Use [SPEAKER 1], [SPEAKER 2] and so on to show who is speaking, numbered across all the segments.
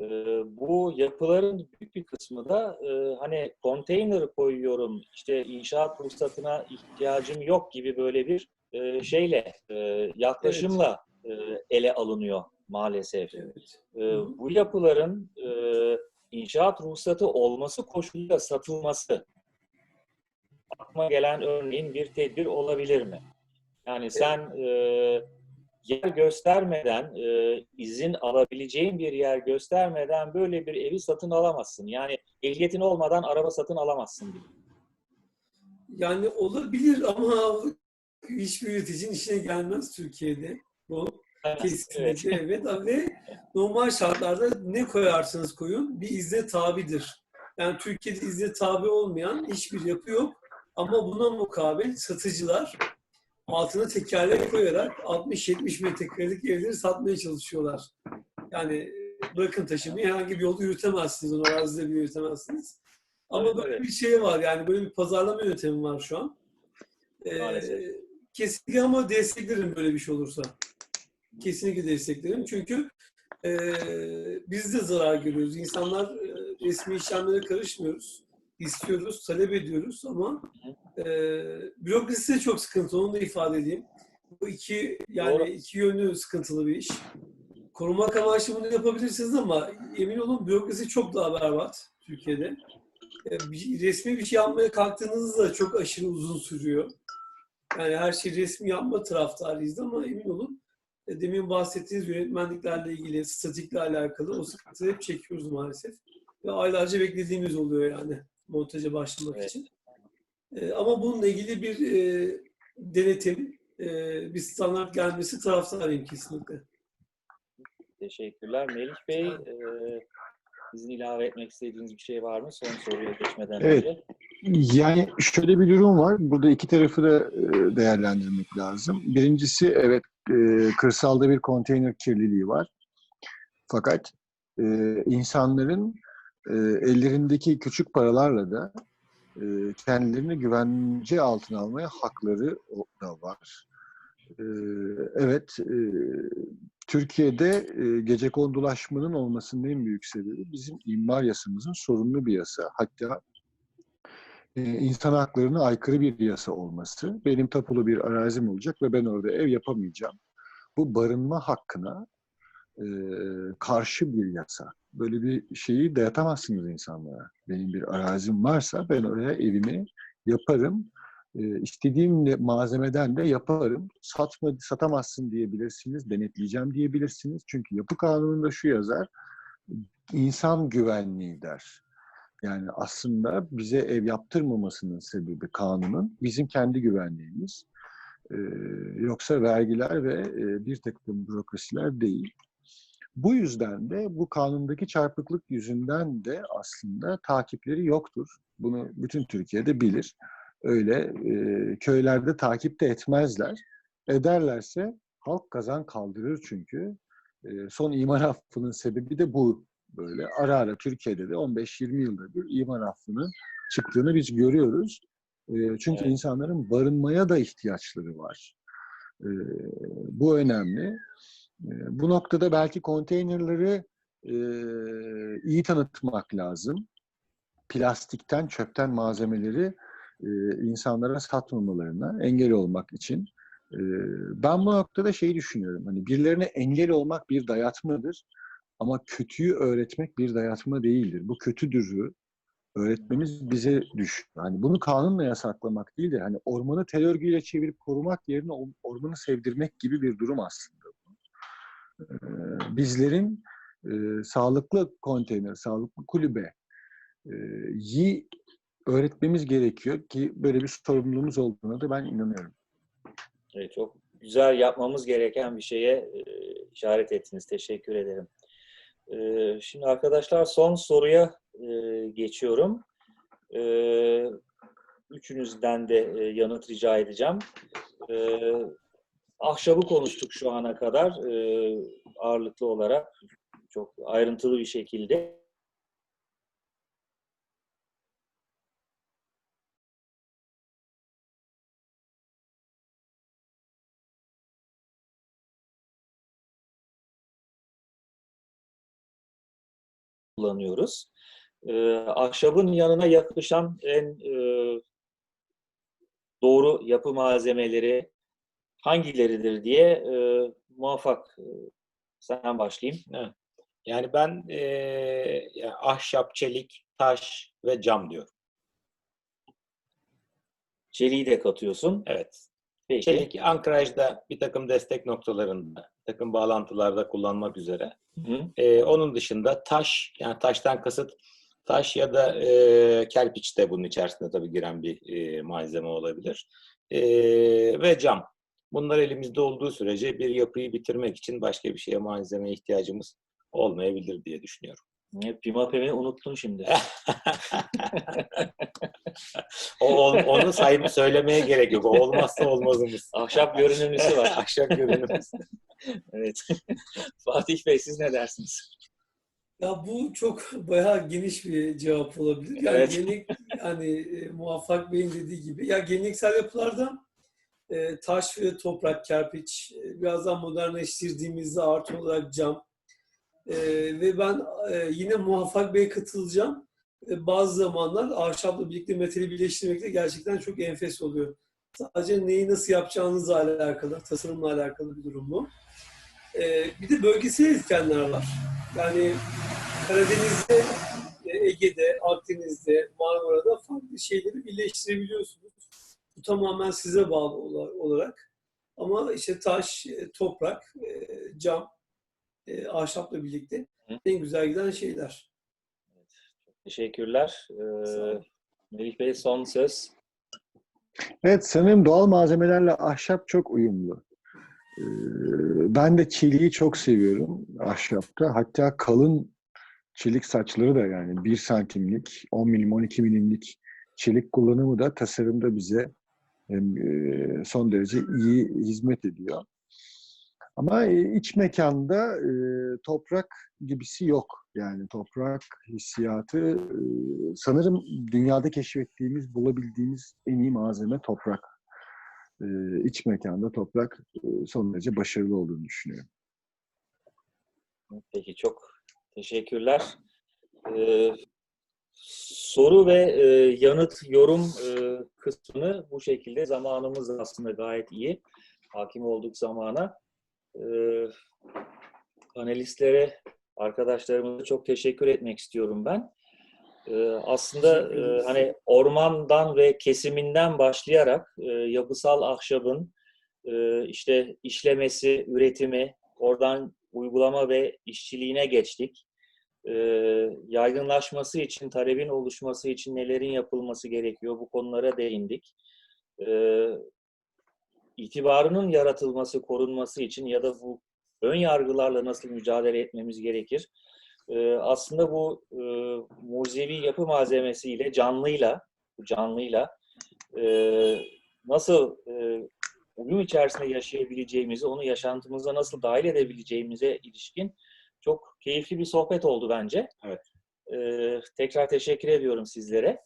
[SPEAKER 1] E, bu yapıların büyük bir kısmı da e, hani konteyner koyuyorum, işte inşaat ruhsatına ihtiyacım yok gibi böyle bir e, şeyle, e, yaklaşımla e, ele alınıyor maalesef.
[SPEAKER 2] Evet.
[SPEAKER 1] E, bu yapıların e, inşaat ruhsatı olması koşuluyla satılması aklıma gelen örneğin bir tedbir olabilir mi? Yani sen e, yer göstermeden, e, izin alabileceğin bir yer göstermeden böyle bir evi satın alamazsın. Yani ehliyetin olmadan araba satın alamazsın gibi.
[SPEAKER 2] Yani olabilir ama hiçbir üreticinin işine gelmez Türkiye'de. Bu
[SPEAKER 1] Evet.
[SPEAKER 2] kesinlikle evet. Ve normal şartlarda ne koyarsanız koyun bir izne tabidir. Yani Türkiye'de izne tabi olmayan hiçbir yapı yok. Ama buna mukabil satıcılar altına tekerlek koyarak 60-70 metrekarelik evleri satmaya çalışıyorlar. Yani bırakın taşımayı herhangi bir yolda yürütemezsiniz. Onu arazide bile yürütemezsiniz. Ama
[SPEAKER 1] Evet,
[SPEAKER 2] böyle
[SPEAKER 1] evet.
[SPEAKER 2] bir şey var yani böyle bir pazarlama yöntemi var şu an. Ee,
[SPEAKER 1] Maalesef.
[SPEAKER 2] kesinlikle ama desteklerim böyle bir şey olursa. Kesinlikle desteklerim. Çünkü e, biz de zarar görüyoruz. İnsanlar e, resmi işlemlere karışmıyoruz. İstiyoruz, talep ediyoruz ama e, bürokrasi de çok sıkıntı. Onu da ifade edeyim. Bu iki yani
[SPEAKER 1] Doğru.
[SPEAKER 2] iki yönlü sıkıntılı bir iş. Korumak amaçlı bunu yapabilirsiniz ama emin olun bürokrasi çok daha berbat Türkiye'de. E, bir- resmi bir şey yapmaya kalktığınızda çok aşırı uzun sürüyor. Yani her şeyi resmi yapma taraftarıyız ama emin olun e, demin bahsettiğiniz yönetmenliklerle ilgili, statikle alakalı o sıkıntıyı hep çekiyoruz maalesef. Ve aylarca beklediğimiz oluyor yani montaja başlamak
[SPEAKER 1] Evet.
[SPEAKER 2] için. E, ama bununla ilgili bir e, denetim, e, bir standart gelmesi taraftarıyım kesinlikle.
[SPEAKER 1] Teşekkürler. Melih Bey, e, sizin ilave etmek istediğiniz bir şey var mı? Son soruya geçmeden
[SPEAKER 3] Evet.
[SPEAKER 1] önce.
[SPEAKER 3] Yani şöyle bir durum var. Burada iki tarafı da e, değerlendirmek lazım. Birincisi evet e, kırsalda bir konteyner kirliliği var. Fakat e, insanların e, ellerindeki küçük paralarla da e, kendilerini güvence altına almaya hakları da var. E, evet, e, Türkiye'de e, gece kondulaşmanın olmasının en büyük sebebi bizim imar yasamızın sorunlu bir yasa. Hatta e, insan haklarına aykırı bir yasa olması. Benim tapulu bir arazim olacak ve ben orada ev yapamayacağım. Bu barınma hakkına e, karşı bir yasa. Böyle bir şeyi dayatamazsınız insanlara. Benim bir arazim varsa ben oraya evimi yaparım. E, istediğim de- malzemeden de yaparım. Satma, satamazsın diyebilirsiniz, denetleyeceğim diyebilirsiniz. Çünkü yapı kanununda şu yazar, insan güvenliği der. Yani aslında bize ev yaptırmamasının sebebi kanunun bizim kendi güvenliğimiz. Ee, yoksa vergiler ve e, bir takım bürokrasiler değil. Bu yüzden de bu kanundaki çarpıklık yüzünden de aslında takipleri yoktur. Bunu bütün Türkiye'de bilir. Öyle e, köylerde takip de etmezler. Ederlerse halk kazan kaldırır çünkü. E, son imar affının sebebi de bu böyle ara ara Türkiye'de de 15-20 yılda bir imar affının çıktığını biz görüyoruz. E, çünkü
[SPEAKER 1] Evet.
[SPEAKER 3] insanların barınmaya da ihtiyaçları var. E, bu önemli. E, bu noktada belki konteynerleri e, iyi tanıtmak lazım. Plastikten, çöpten malzemeleri e, insanlara satmamalarına engel olmak için. E, ben bu noktada şeyi düşünüyorum. Hani birilerine engel olmak bir dayatmadır. Ama kötüyü öğretmek bir dayatma değildir. Bu kötüdürü öğretmemiz bize düşüyor. Hani bunu kanunla yasaklamak değil de hani ormanı örgüyle çevirip korumak yerine ormanı sevdirmek gibi bir durum aslında. Ee, bizlerin e, sağlıklı konteyner, sağlıklı kulübe e, yi öğretmemiz gerekiyor ki böyle bir sorumluluğumuz olduğuna da ben inanıyorum.
[SPEAKER 1] Evet, çok güzel yapmamız gereken bir şeye e, işaret ettiniz. Teşekkür ederim. E, şimdi arkadaşlar son soruya e, geçiyorum. E, üçünüzden de e, yanıt rica edeceğim. E, ahşabı konuştuk şu ana kadar e, ağırlıklı olarak çok ayrıntılı bir şekilde. kullanıyoruz. Ee, ahşabın yanına yakışan en e, doğru yapı malzemeleri hangileridir diye e, muvaffak e, sen başlayayım.
[SPEAKER 4] Yani ben eee, yani ahşap, çelik, taş ve cam diyorum.
[SPEAKER 1] Çeliği de katıyorsun.
[SPEAKER 4] Evet.
[SPEAKER 1] Peki.
[SPEAKER 4] Çelik ankrajda bir takım destek noktalarında, bir takım bağlantılarda kullanmak üzere.
[SPEAKER 1] Hı.
[SPEAKER 4] Ee, onun dışında taş, yani taştan kasıt taş ya da e, kerpiç de bunun içerisinde tabii giren bir e, malzeme olabilir. E, ve cam. Bunlar elimizde olduğu sürece bir yapıyı bitirmek için başka bir şeye malzemeye ihtiyacımız olmayabilir diye düşünüyorum.
[SPEAKER 1] Pimapem'i unuttun şimdi.
[SPEAKER 4] O, onu sayıp söylemeye gerek yok. O olmazsa olmazımız.
[SPEAKER 1] Ahşap görünümlüsü var.
[SPEAKER 4] Ahşap görünümümüz.
[SPEAKER 1] Evet. Fatih Bey siz ne dersiniz?
[SPEAKER 2] Ya bu çok bayağı geniş bir cevap olabilir. Yani
[SPEAKER 1] Evet.
[SPEAKER 2] gelenek, hani e, Muvaffak Bey'in dediği gibi. Ya geleneksel yapılarda e, taş ve toprak, kerpiç, e, birazdan modernleştirdiğimizde artı olarak cam. E, ve ben e, yine Muvaffak Bey'e katılacağım. E, bazı zamanlar ahşapla birlikte metali birleştirmekte gerçekten çok enfes oluyor. Sadece neyi nasıl yapacağınızla alakalı, tasarımla alakalı bir durum bu. Bir de bölgesel etkenler var. Yani Karadeniz'de, Ege'de, Akdeniz'de, Marmara'da farklı şeyleri birleştirebiliyorsunuz. Tamamen size bağlı ola- olarak. Ama işte taş, e, toprak, e, cam, e, ahşapla birlikte
[SPEAKER 1] Hı.
[SPEAKER 2] en güzel giden şeyler.
[SPEAKER 1] Teşekkürler. Ee. Melih Bey son söz.
[SPEAKER 3] Evet sanırım doğal malzemelerle ahşap çok uyumlu. Ee, Ben de çeliği çok seviyorum ahşapta. Hatta kalın çelik saçları da yani 1 santimlik, 10 milim, 12 milimlik çelik kullanımı da tasarımda bize e, son derece iyi hizmet ediyor. Ama e, iç mekanda e, toprak gibisi yok. Yani toprak hissiyatı sanırım dünyada keşfettiğimiz, bulabildiğimiz en iyi malzeme toprak. E, iç mekanda toprak son derece başarılı olduğunu düşünüyorum.
[SPEAKER 1] Peki çok teşekkürler. Ee, soru ve e, yanıt yorum e, kısmını bu şekilde zamanımız da aslında gayet iyi. Hakim olduk zamana. Ee, panelistlere, arkadaşlarımıza çok teşekkür etmek istiyorum ben. Ee, aslında e, hani ormandan ve kesiminden başlayarak e, yapısal ahşabın e, işte işlemesi, üretimi, oradan uygulama ve işçiliğine geçtik. E, yaygınlaşması için, talebin oluşması için nelerin yapılması gerekiyor bu konulara değindik. E, itibarının yaratılması, korunması için ya da bu ön yargılarla nasıl mücadele etmemiz gerekir? E, aslında bu e, mucizevi yapı malzemesiyle, canlıyla, canlıyla e, nasıl e, uyum içerisinde yaşayabileceğimizi, onu yaşantımıza nasıl dahil edebileceğimize ilişkin çok keyifli bir sohbet oldu bence.
[SPEAKER 4] Evet.
[SPEAKER 1] Ee, tekrar teşekkür ediyorum sizlere.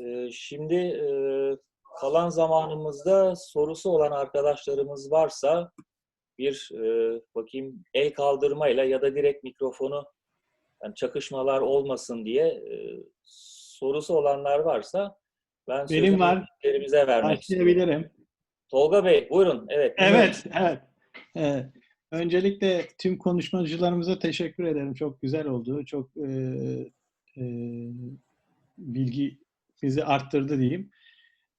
[SPEAKER 1] Ee, şimdi e, kalan zamanımızda sorusu olan arkadaşlarımız varsa bir e, bakayım el kaldırmayla ya da direkt mikrofonu yani çakışmalar olmasın diye e, sorusu olanlar varsa ben
[SPEAKER 5] Benim var.
[SPEAKER 1] vermek istiyorum.
[SPEAKER 5] Başlayabilirim.
[SPEAKER 1] Tolga Bey buyurun. Evet.
[SPEAKER 5] Evet, evet. evet. Öncelikle tüm konuşmacılarımıza teşekkür ederim. Çok güzel oldu. Çok e, e, bilgi bizi arttırdı diyeyim.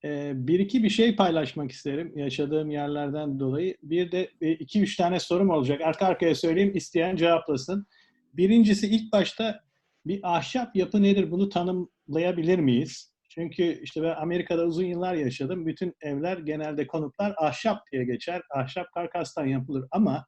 [SPEAKER 5] E, bir iki bir şey paylaşmak isterim yaşadığım yerlerden dolayı. Bir de e, iki üç tane sorum olacak. Arka arkaya söyleyeyim, isteyen cevaplasın. Birincisi ilk başta bir ahşap yapı nedir? Bunu tanımlayabilir miyiz? Çünkü işte ben Amerika'da uzun yıllar yaşadım. Bütün evler genelde konutlar ahşap diye geçer. Ahşap karkastan yapılır ama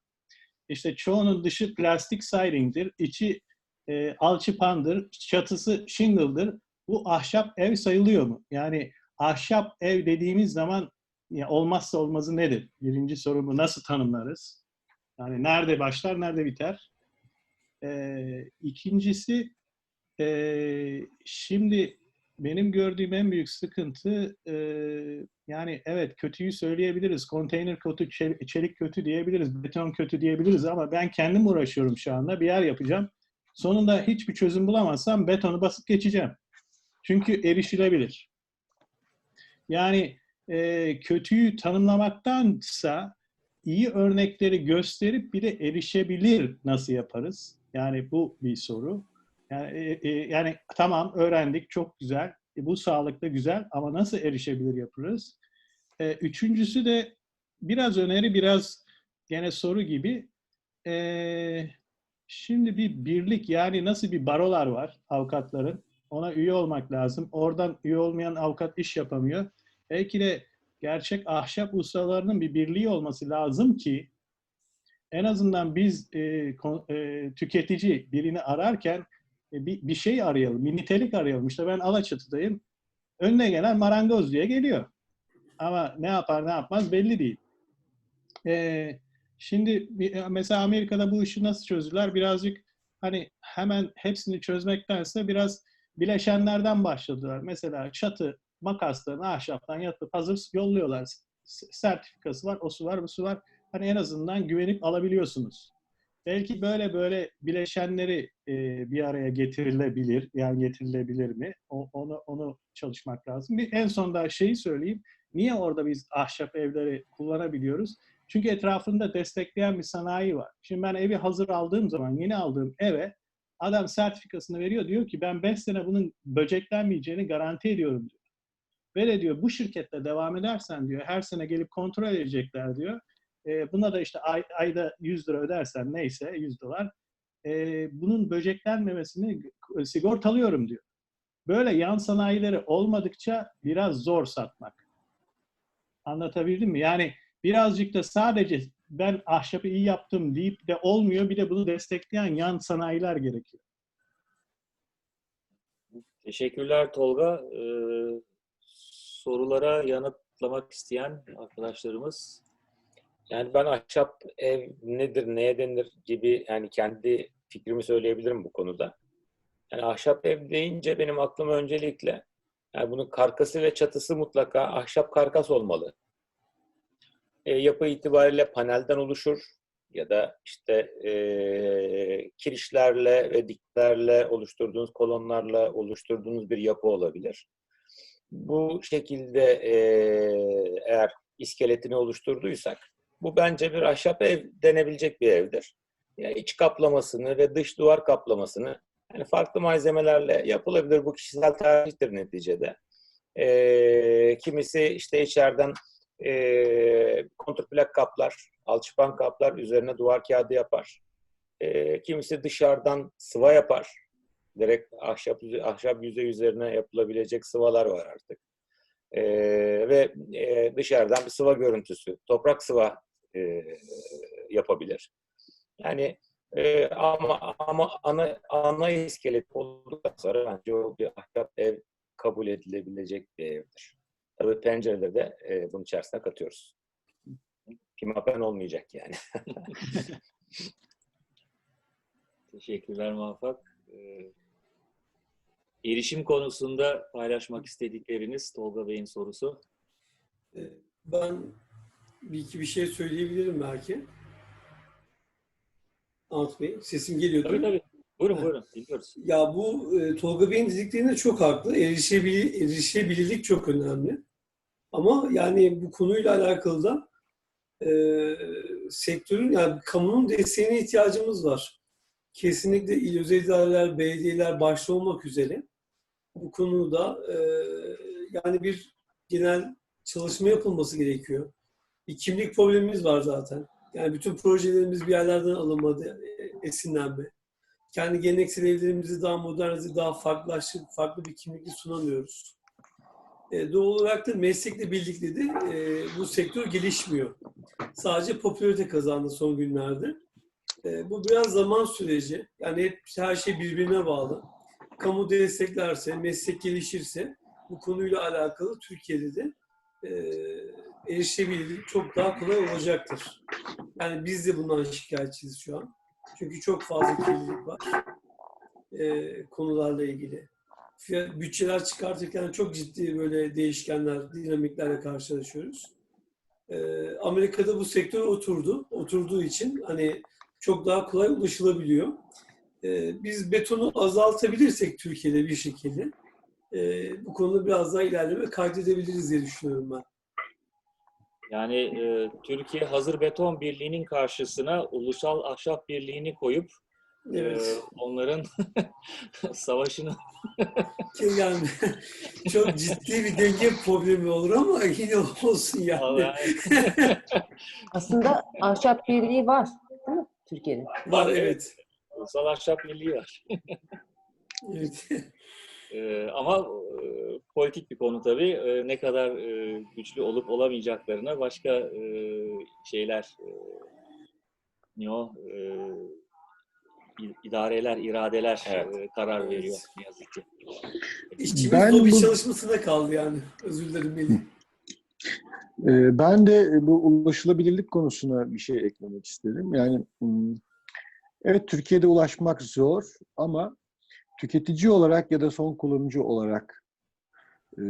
[SPEAKER 5] işte çoğunun dışı plastik siding'dir, içi e, alçıpandır, çatısı shingle'dır. Bu ahşap ev sayılıyor mu? Yani ahşap ev dediğimiz zaman ya olmazsa olmazı nedir? Birinci sorumu nasıl tanımlarız? Yani nerede başlar, nerede biter? Ee, ikincisi, e, şimdi benim gördüğüm en büyük sıkıntı e, yani evet kötüyü söyleyebiliriz. Konteyner kötü, çel- çelik kötü diyebiliriz, beton kötü diyebiliriz ama ben kendim uğraşıyorum şu anda. Bir yer yapacağım. Sonunda hiçbir çözüm bulamazsam betonu basıp geçeceğim. Çünkü erişilebilir. Yani e, kötüyü tanımlamaktansa iyi örnekleri gösterip bir de erişebilir nasıl yaparız? Yani bu bir soru. Yani, e, e, yani tamam öğrendik çok güzel. E, bu sağlıkta güzel ama nasıl erişebilir yaparız? E, üçüncüsü de biraz öneri biraz gene soru gibi. E, şimdi bir birlik yani nasıl bir barolar var avukatların. Ona üye olmak lazım. Oradan üye olmayan avukat iş yapamıyor. Belki de gerçek ahşap ustalarının bir birliği olması lazım ki en azından biz e, e, tüketici birini ararken bir, bir şey arayalım, bir nitelik arayalım. İşte ben Alaçatı'dayım. Önüne gelen marangoz diye geliyor. Ama ne yapar ne yapmaz belli değil. E, şimdi bir- mesela Amerika'da bu işi nasıl çözüyorlar? Birazcık hani hemen hepsini çözmektense biraz bileşenlerden başladılar. Mesela çatı makaslarını ahşaptan yapıp hazır yolluyorlar. Sertifikası var, o su var, bu su var. Hani en azından güvenip alabiliyorsunuz. Belki böyle böyle bileşenleri e, bir araya getirilebilir. Yani getirilebilir mi? O, onu onu çalışmak lazım. Bir en son daha şeyi söyleyeyim. Niye orada biz ahşap evleri kullanabiliyoruz? Çünkü etrafında destekleyen bir sanayi var. Şimdi ben evi hazır aldığım zaman, yeni aldığım eve adam sertifikasını veriyor. Diyor ki ben 5 sene bunun böceklenmeyeceğini garanti ediyorum diyor. Ve de diyor bu şirkette devam edersen diyor her sene gelip kontrol edecekler diyor. E, buna da işte ay, ayda 100 lira ödersen neyse 100 dolar e, bunun böceklenmemesini sigortalıyorum diyor. Böyle yan sanayileri olmadıkça biraz zor satmak. Anlatabildim mi? Yani birazcık da sadece ben ahşabı iyi yaptım deyip de olmuyor. Bir de bunu destekleyen yan sanayiler gerekiyor.
[SPEAKER 1] Teşekkürler Tolga. Ee, sorulara yanıtlamak isteyen arkadaşlarımız
[SPEAKER 4] Yani ben ahşap ev nedir, neye denir gibi yani kendi fikrimi söyleyebilirim bu konuda. Yani ahşap ev deyince benim aklıma öncelikle yani bunun karkası ve çatısı mutlaka ahşap karkas olmalı. E, yapı itibariyle panelden oluşur ya da işte e, kirişlerle ve diklerle oluşturduğunuz kolonlarla oluşturduğunuz bir yapı olabilir. Bu şekilde e, eğer iskeletini oluşturduysak bu bence bir ahşap ev denebilecek bir evdir. Ya iç kaplamasını ve dış duvar kaplamasını yani farklı malzemelerle yapılabilir. Bu kişisel tercihtir neticede. Ee, kimisi işte içeriden e, kontrplak kaplar, alçıpan kaplar, üzerine duvar kağıdı yapar. Ee, kimisi dışarıdan sıva yapar. Direkt ahşap, ahşap yüzey üzerine yapılabilecek sıvalar var artık. Ee, ve e, dışarıdan bir sıva görüntüsü, toprak sıva e, yapabilir. Yani e, ama ama ana ana iskelet olduktan sonra bence o bir ahşap ev kabul edilebilecek bir evdir. Tabii pencereleri de e, bunun içerisine katıyoruz. Pimapen olmayacak yani.
[SPEAKER 1] teşekkürler Muvaffak. Ee, erişim konusunda paylaşmak istedikleriniz Tolga Bey'in sorusu.
[SPEAKER 2] Ee, Ben bir iki bir şey söyleyebilirim belki. Ant Bey, sesim geliyor değil mi?
[SPEAKER 1] tabii. Buyurun buyurun. Dinliyoruz.
[SPEAKER 2] Ya bu e, Tolga Bey'in dediklerinde çok haklı. Erişebilir, erişebilirlik çok önemli. Ama yani bu konuyla alakalı da e, sektörün yani kamunun desteğine ihtiyacımız var. Kesinlikle il özel idareler, belediyeler başta olmak üzere bu konuda e, yani bir genel çalışma yapılması gerekiyor. Bir kimlik problemimiz var zaten. Yani bütün projelerimiz bir yerlerden alınmadı, e, esinlenme kendi geleneksel evlerimizi daha modernize, daha farklılaştırıp farklı bir kimlikle sunamıyoruz. E, doğal olarak da meslekle birlikte de e, bu sektör gelişmiyor. Sadece popülarite kazandı son günlerde. E, bu biraz zaman süreci. Yani hep her şey birbirine bağlı. Kamu desteklerse, meslek gelişirse bu konuyla alakalı Türkiye'de de e, erişebilirlik çok daha kolay olacaktır. Yani biz de bundan şikayetçiyiz şu an. Çünkü çok fazla kirlilik var e, konularla ilgili. Fiyat- Bütçeler çıkartırken çok ciddi böyle değişkenler, dinamiklerle karşılaşıyoruz. E, Amerika'da bu sektör oturdu. Oturduğu için hani çok daha kolay ulaşılabiliyor. e, biz betonu azaltabilirsek Türkiye'de bir şekilde e, bu konuda biraz daha ilerleme kaydedebiliriz diye düşünüyorum ben.
[SPEAKER 1] Yani e, Türkiye Hazır Beton Birliği'nin karşısına Ulusal Ahşap Birliği'ni koyup e,
[SPEAKER 2] Evet.
[SPEAKER 1] onların savaşını
[SPEAKER 2] Yani çok ciddi bir denge problemi olur ama yine olsun yani.
[SPEAKER 6] Aslında ahşap birliği var değil mi Türkiye'de?
[SPEAKER 2] Var evet.
[SPEAKER 1] Ulusal Ahşap Birliği var.
[SPEAKER 2] evet.
[SPEAKER 1] E, ama e, politik bir konu tabii. E, ne kadar e, güçlü olup olamayacaklarına başka e, şeyler e, ne o? E, idareler, iradeler
[SPEAKER 4] Evet.
[SPEAKER 1] e, karar veriyor ne yazık ki.
[SPEAKER 2] İşçimiz
[SPEAKER 3] Ben
[SPEAKER 2] lobi
[SPEAKER 3] bu-
[SPEAKER 2] çalışmasına kaldı yani. Özür dilerim Melih.
[SPEAKER 3] Ee, Ben de bu ulaşılabilirlik konusuna bir şey eklemek isterim. Yani evet Türkiye'de ulaşmak zor ama tüketici olarak ya da son kullanıcı olarak e,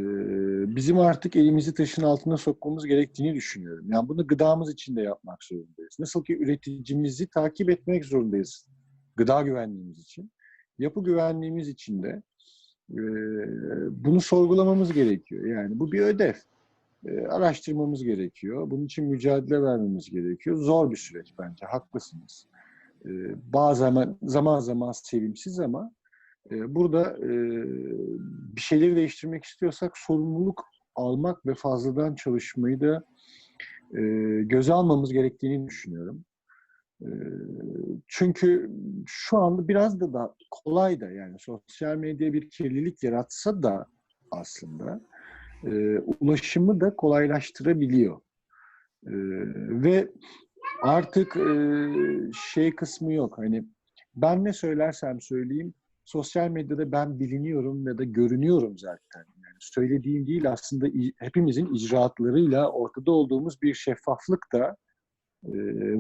[SPEAKER 3] bizim artık elimizi taşın altına sokmamız gerektiğini düşünüyorum. Yani bunu gıdamız için de yapmak zorundayız. Nasıl ki üreticimizi takip etmek zorundayız gıda güvenliğimiz için. Yapı güvenliğimiz için de e, bunu sorgulamamız gerekiyor. Yani bu bir ödev e, araştırmamız gerekiyor. Bunun için mücadele vermemiz gerekiyor. Zor bir süreç bence, haklısınız. Bazı zaman zaman, sevimsiz ama burada e, bir şeyleri değiştirmek istiyorsak sorumluluk almak ve fazladan çalışmayı da e, göze almamız gerektiğini düşünüyorum. E, çünkü şu anda biraz da, da kolay da yani sosyal medya bir kirlilik yaratsa da aslında e, ulaşımı da kolaylaştırabiliyor. E, ve artık şey kısmı yok. Hani ben ne söylersem söyleyeyim sosyal medyada ben biliniyorum ya da görünüyorum zaten. Yani söylediğim değil aslında hepimizin icraatlarıyla ortada olduğumuz bir şeffaflık da e,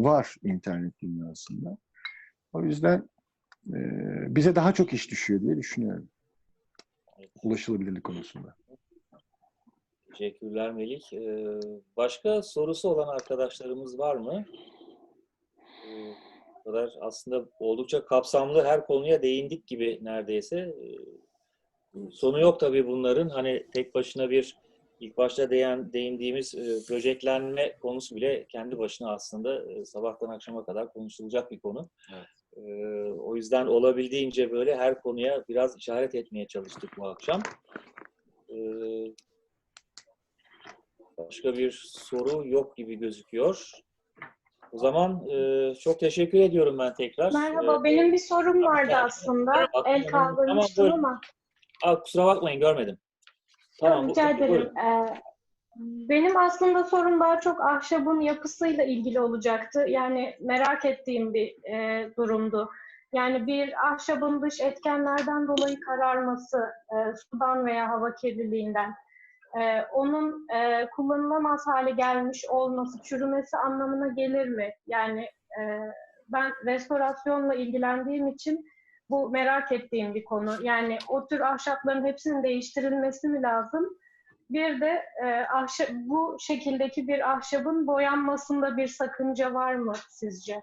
[SPEAKER 3] var internet dünyasında. O yüzden e, bize daha çok iş düşüyor diye düşünüyorum. Ulaşılabilirlik konusunda.
[SPEAKER 1] Teşekkürler Melik. Ee, başka sorusu olan arkadaşlarımız var mı? Ee, kadar aslında oldukça kapsamlı her konuya değindik gibi neredeyse. Ee, sonu yok tabii bunların. Hani tek başına bir ilk başta değen, değindiğimiz e, böceklenme konusu bile kendi başına aslında e, sabahtan akşama kadar konuşulacak bir konu.
[SPEAKER 4] Evet.
[SPEAKER 1] Ee, o yüzden olabildiğince böyle her konuya biraz işaret etmeye çalıştık bu akşam. Ee, Başka bir soru yok gibi gözüküyor. O zaman e, çok teşekkür ediyorum ben tekrar.
[SPEAKER 7] Merhaba,
[SPEAKER 1] Ee,
[SPEAKER 7] benim bir sorum vardı
[SPEAKER 1] Tamam.
[SPEAKER 7] aslında.
[SPEAKER 1] Tamam,
[SPEAKER 7] El kaldırmıştım
[SPEAKER 1] buyurun.
[SPEAKER 7] ama.
[SPEAKER 1] aa, kusura bakmayın görmedim.
[SPEAKER 7] Tamam,
[SPEAKER 1] bu-
[SPEAKER 7] rica ederim.
[SPEAKER 1] buyurun.
[SPEAKER 7] Ee, benim aslında sorum daha çok ahşabın yapısıyla ilgili olacaktı. Yani merak ettiğim bir e, durumdu. Yani bir ahşabın dış etkenlerden dolayı kararması, e, sudan veya hava kirliliğinden, e, onun e, kullanılamaz hale gelmiş olması, çürümesi anlamına gelir mi? Yani e, ben restorasyonla ilgilendiğim için bu merak ettiğim bir konu. Yani o tür ahşapların hepsinin değiştirilmesi mi lazım? Bir de e, ahşap, bu şekildeki bir ahşabın boyanmasında bir sakınca var mı sizce?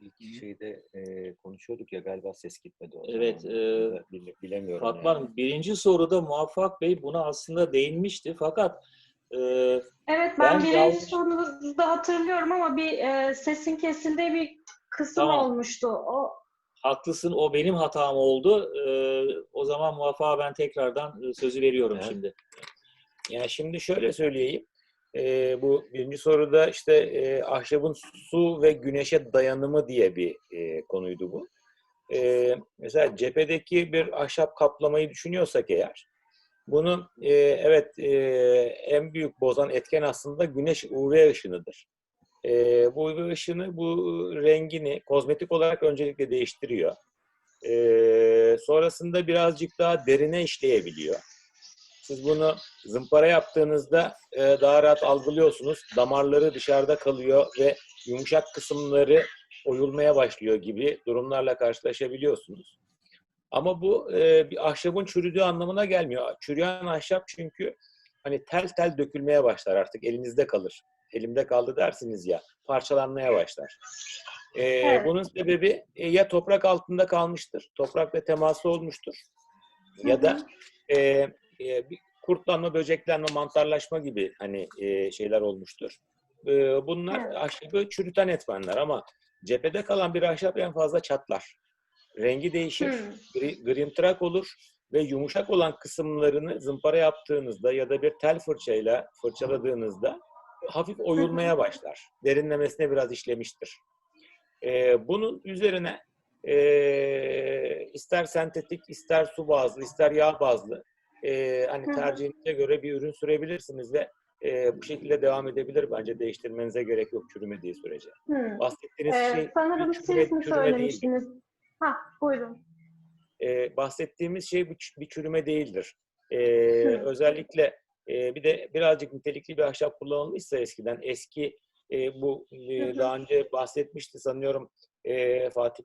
[SPEAKER 4] İlk şeyde e, konuşuyorduk ya galiba ses gitmedi o
[SPEAKER 1] Evet,
[SPEAKER 4] zaman.
[SPEAKER 1] e,
[SPEAKER 4] Bile- bilemiyorum.
[SPEAKER 1] Fatma
[SPEAKER 4] yani.
[SPEAKER 1] Hanım, birinci soruda Muvaffak Bey buna aslında değinmişti. Fakat e,
[SPEAKER 7] Evet ben,
[SPEAKER 1] Ben
[SPEAKER 7] birinci
[SPEAKER 1] yanlış-
[SPEAKER 7] sorunuzda hatırlıyorum ama bir e, sesin kesildiği bir kısım
[SPEAKER 1] Tamam.
[SPEAKER 7] olmuştu. O
[SPEAKER 1] haklısın o benim hatam oldu. E, o zaman Muvaffak'a ben tekrardan sözü veriyorum
[SPEAKER 4] Evet.
[SPEAKER 1] şimdi.
[SPEAKER 4] Yani şimdi şöyle söyleyeyim. Ee, bu birinci soruda işte e, ahşabın su ve güneşe dayanımı diye bir e, konuydu bu. Ee, mesela cephedeki bir ahşap kaplamayı düşünüyorsak eğer, bunun e, evet e, en büyük bozan etken aslında güneş UV ışınıdır. E, bu UV ışını bu rengini kozmetik olarak öncelikle değiştiriyor. E, sonrasında birazcık daha derine işleyebiliyor. Siz bunu zımpara yaptığınızda e, daha rahat algılıyorsunuz. Damarları dışarıda kalıyor ve yumuşak kısımları oyulmaya başlıyor gibi durumlarla karşılaşabiliyorsunuz. Ama bu e, bir ahşabın çürüdüğü anlamına gelmiyor. Çürüyen ahşap çünkü hani tel tel dökülmeye başlar artık elinizde kalır. Elimde kaldı dersiniz ya parçalanmaya başlar. Ee,
[SPEAKER 7] Evet.
[SPEAKER 4] Bunun sebebi e, ya toprak altında kalmıştır, toprakla teması olmuştur ya da e, e, bir kurtlanma, böceklenme, mantarlaşma gibi hani e, şeyler olmuştur. E, bunlar
[SPEAKER 7] Evet.
[SPEAKER 4] ahşabı çürüten etmenler ama cephede kalan bir ahşap en fazla çatlar. Rengi değişir,
[SPEAKER 7] Hmm.
[SPEAKER 4] gri, grimtırak olur ve yumuşak olan kısımlarını zımpara yaptığınızda ya da bir tel fırçayla fırçaladığınızda hafif oyulmaya başlar. Derinlemesine biraz işlemiştir. Ee, bunun üzerine ee, ister sentetik, ister su bazlı, ister yağ bazlı ee, hani
[SPEAKER 7] Hı hı.
[SPEAKER 4] tercihinize göre bir ürün sürebilirsiniz ve ee, bu şekilde devam edebilir. Bence değiştirmenize gerek yok çürümediği sürece.
[SPEAKER 7] Hmm.
[SPEAKER 4] Bahsettiğiniz
[SPEAKER 7] Ee,
[SPEAKER 4] şey
[SPEAKER 7] sanırım siz
[SPEAKER 4] çürüme-
[SPEAKER 7] mi
[SPEAKER 4] çürüme
[SPEAKER 7] söylemiştiniz? Ha, buyurun.
[SPEAKER 4] Ee, bahsettiğimiz şey bir, bir çürüme değildir.
[SPEAKER 7] Hı.
[SPEAKER 4] özellikle e, bir de birazcık nitelikli bir ahşap kullanılmışsa eskiden eski e, bu e,
[SPEAKER 7] Hı hı.
[SPEAKER 4] daha önce bahsetmişti sanıyorum e, Fatih